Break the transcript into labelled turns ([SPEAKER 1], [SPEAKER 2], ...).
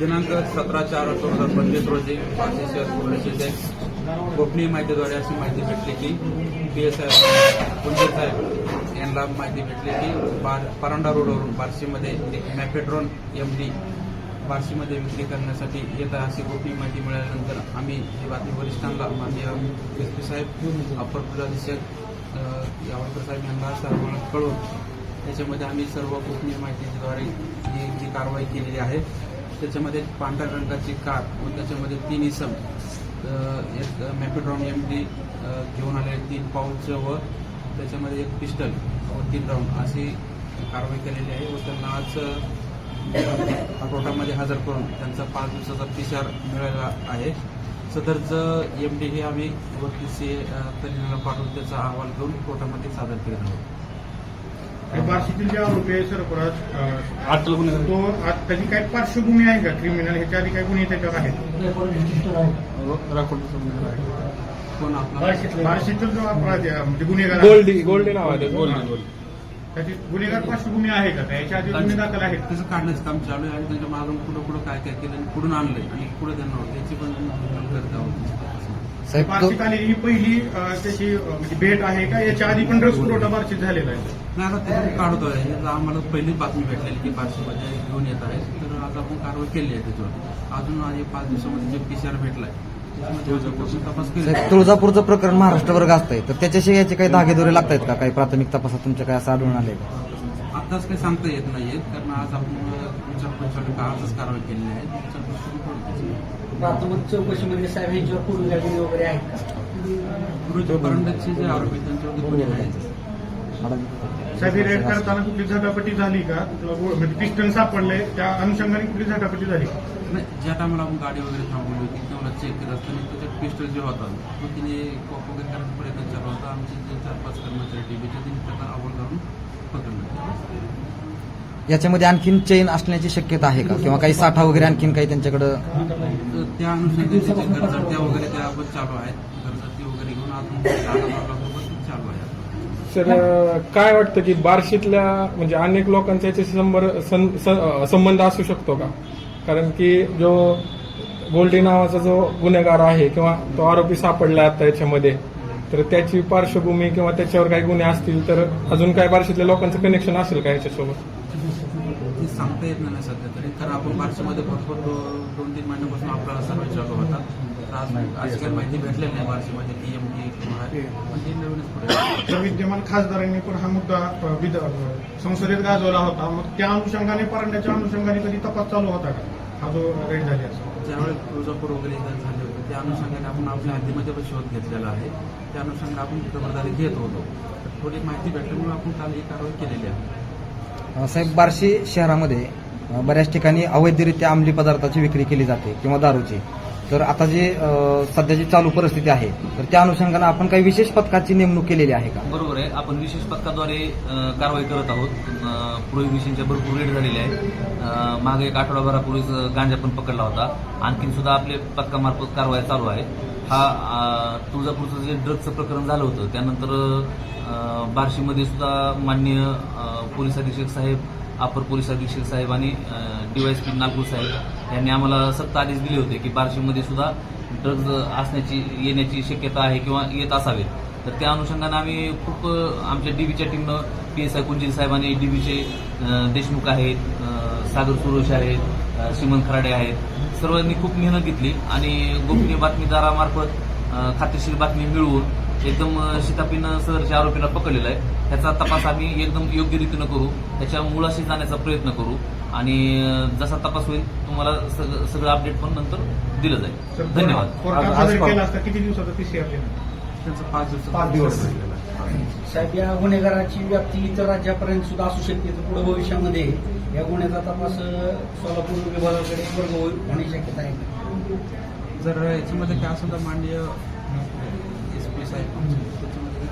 [SPEAKER 1] दिनांक सतरा चार दोन हजार पंचवीस रोजी पाचशे शहर पोलीस गोपनीय माहितीद्वारे अशी माहिती भेटली की पी एस आय कुंजीर साहेब यांना माहिती भेटली की बार परांडा रोडवरून बार्शीमध्ये एक मॅफेड्रॉन एम डी बार्शीमध्ये विक्री करण्यासाठी येत आहे अशी गोपनीय माहिती मिळाल्यानंतर आम्ही ही बातमी वरिष्ठांना माननीय एस पी साहेब अप्पर पोलीस अधीक्षक यावळकर साहेब यांना सर्वांना कळवून त्याच्यामध्ये आम्ही सर्व गोपनीय माहितीद्वारे ही जी कारवाई केलेली आहे त्याच्यामध्ये पांढऱ्या रंगाची कार व त्याच्यामध्ये तीन इसम एक मॅपेड्रॉन एम डी घेऊन आले तीन पाऊच व त्याच्यामध्ये एक पिस्टल व तीन राऊंड अशी कारवाई केलेली आहे व त्यांना आज कोर्टामध्ये हजर करून त्यांचा पाच दिवसाचा पिशार मिळाला आहे. सदरचं एम डी हे आम्ही वकील सी तज्ज्ञाला पाठवून त्याचा अहवाल घेऊन कोर्टामध्ये सादर केला आहोत
[SPEAKER 2] बार्शीतील जे आरोपी आहे
[SPEAKER 3] गुन्हे
[SPEAKER 2] तो आज त्याची काही पार्श्वभूमी आहे का? क्रिमिनल ह्याच्या आधी काही गुन्हे त्याच्यावर आहेत?
[SPEAKER 1] कोण आपला?
[SPEAKER 2] बार्शीतील. जो अपराध आहे, म्हणजे गुन्हेगार
[SPEAKER 3] गोल्डी गोल्डी नाव आहे त्याचं.
[SPEAKER 2] गोल्डी, गोल्डी. त्याची गुन्हेगार पार्श्वभूमी आहे का? याच्या आधी गुन्हे दाखल आहेत.
[SPEAKER 1] त्याचं काढण्याचं काम चालू आहे आणि त्याच्या मागून पुढं पुढं काय काय केलं आणि कुठून आणलंय आणि पुढे त्यांना त्याची पण करत आहोत
[SPEAKER 4] साहेब
[SPEAKER 2] आलेली ही पहिली अं, त्याची अं, म्हणजे भेट आहे का? याच्या आधी पण ड्रग्ज पुरवठा बार्शीत झालेला आहे.
[SPEAKER 1] नाही आता त्याच्यात काढतोय याचं आम्हाला पहिलीच बातमी भेटलेली की बार्शीमध्ये घेऊन येत आहे. तर आज आपण कारवाई केली आहे त्याच्यावर. अजून आज एक पाच दिवसामध्ये जे पी आर भेटलाय त्याच्यामध्ये अजून तपास केला
[SPEAKER 4] साहेब तुळजापूरचं प्रकरण महाराष्ट्रभर गाजतंय तर त्याच्याशी याचे काही धागेदोरे लागत आहेत का? काही प्राथमिक तपासात तुमच्या काय असं आढळून आले
[SPEAKER 1] आताच काही सांगता येत नाहीये कारण आज आपण आजच कारवाई केलेली आहे करून
[SPEAKER 5] प्राथमिक चौकशीमध्ये साहेब यांच्यावर पूर्वी वगैरे आहेत का
[SPEAKER 1] गुरुजी जे आरोपी आहेत, गुन्हे आहेत
[SPEAKER 2] साहेब रेड करताना कुठली झटापटी झाली का? म्हणजे पिस्टन सापडले त्या अनुषंगाने कुठली झटापटी झाली?
[SPEAKER 1] नाही ज्या टायमाला आपण गाडी वगैरे थांबवली होती तेव्हा चेक करत असताना त्याच्यात पिस्टल जे होता तो तिने कॉप वगैरे करायचा प्रयत्न चालू होता. आमचे जे चार पाच कर्मचारी टीव्हीचे त्यांनी त्याचा आवड करून पकडलं.
[SPEAKER 4] याच्यामध्ये आणखीन चेन असण्याची शक्यता आहे का? किंवा काही साठा वगैरे आणखीन काही त्यांच्याकडं?
[SPEAKER 1] त्या अनुषंगाने वगैरे चालू आहेत. वगैरे घेऊन चालू आहे.
[SPEAKER 3] सर काय वाटतं की बार्शीतल्या म्हणजे अनेक लोकांचा याच्याशी संबंध असू शकतो का? कारण की जो गोल्डी नावाचा जो गुन्हेगार आहे किंवा तो आरोपी सापडला आता याच्यामध्ये तर त्याची पार्श्वभूमी किंवा त्याच्यावर काही गुन्हे असतील तर अजून काय बार्शीतल्या लोकांचं कनेक्शन असेल का याच्यासोबत?
[SPEAKER 1] सांगता येत नाही सध्या तरी. कारण आपण बार्शीमध्ये भरपूर दो- दोन तीन महिन्यापासून आपल्याला सर्वे चालू होता. तर आज काही माहिती भेटलेली नाही बार्शीमध्ये टी एम टी किंवा ती नवीनच.
[SPEAKER 2] तर विद्यमान खासदारांनी पण हा मुद्दा संसदेत गाजवला होता. मग त्या अनुषंगाने परंड्याच्या अनुषंगाने कधी तपास चालू होता का? हा जो रेड झाली असं
[SPEAKER 1] ज्यावेळेस तुळजापूर वगैरे झाले होते त्या अनुषंगाने आपण आपल्या हद्दीमध्ये पण शोध घेतलेला आहे. त्या अनुषंगाने आपण खबरदारी घेत होतो. तर थोडी माहिती भेटल्यामुळे आपण काल ही कारवाई केलेली आहे.
[SPEAKER 4] साहेब बार्शी शहरामध्ये बऱ्याच ठिकाणी अवैधरित्या अंमली पदार्थाची विक्री केली जाते किंवा दारूची. तर आता जे सध्याची चालू परिस्थिती आहे तर त्या अनुषंगानं आपण काही विशेष पथकाची नेमणूक केलेली आहे का?
[SPEAKER 6] बरोबर आहे. आपण विशेष पथकाद्वारे कारवाई करत आहोत. प्रोहिबिशनच्या भरपूर रेड झालेले आहे मागे एक आठवडाभरापूर्वीच गांजा पण पकडला होता. आणखीन सुद्धा आपले पथकामार्फत कारवाई चालू आहे हा तुळजापूरचं जे ड्रग्जचं प्रकरण झालं होतं त्यानंतर बार्शीमध्ये सुद्धा माननीय पोलीस अधीक्षक साहेब अपर पोलीस अधीक्षक साहेब आणि डीवायएसपी नागपूर साहेब यांनी आम्हाला सत्ता आदेश दिले होते की बार्शीमध्ये सुद्धा ड्रग्ज असण्याची येण्याची शक्यता आहे किंवा येत असावेत तर त्या अनुषंगानं आम्ही खूप आमच्या डीबीच्या टीमनं पी एस आय कुंजील साहेब आणि डीबीचे देशमुख आहेत सागर सुरोश आहेत श्रीमंत खराडे आहेत. सर्वांनी खूप मेहनत घेतली आणि गोपनीय बातमीदारामार्फत खात्रीशीर बातमी मिळवून एकदम शितापीनं सदरच्या आरोपीला पकडलेला आहे. त्याचा तपास आम्ही एकदम योग्य रीतीनं करू. त्याच्या मुळाशी जाण्याचा प्रयत्न करू. आणि जसा तपास होईल तुम्हाला सग- सगळं अपडेट पण नंतर दिलं जाईल. धन्यवाद.
[SPEAKER 2] कोर्टात
[SPEAKER 3] आज-
[SPEAKER 2] हजर
[SPEAKER 3] आज
[SPEAKER 2] केला असता किती दिवसाचा
[SPEAKER 1] त्यांचं पाच दिवसाचं
[SPEAKER 2] पाच दिवस.
[SPEAKER 5] साहेब या गुन्हेगाराची व्याप्ती इतर राज्यापर्यंत सुद्धा असू शकते. तर पुढे भविष्यामध्ये या गुन्ह्याचा तपास अ, सोलापूर विभागाकडे वर्ग होईल होण्याची शक्यता आहे?
[SPEAKER 1] जर याच्यामध्ये काय एस पी साहेब. त्याच्यामध्ये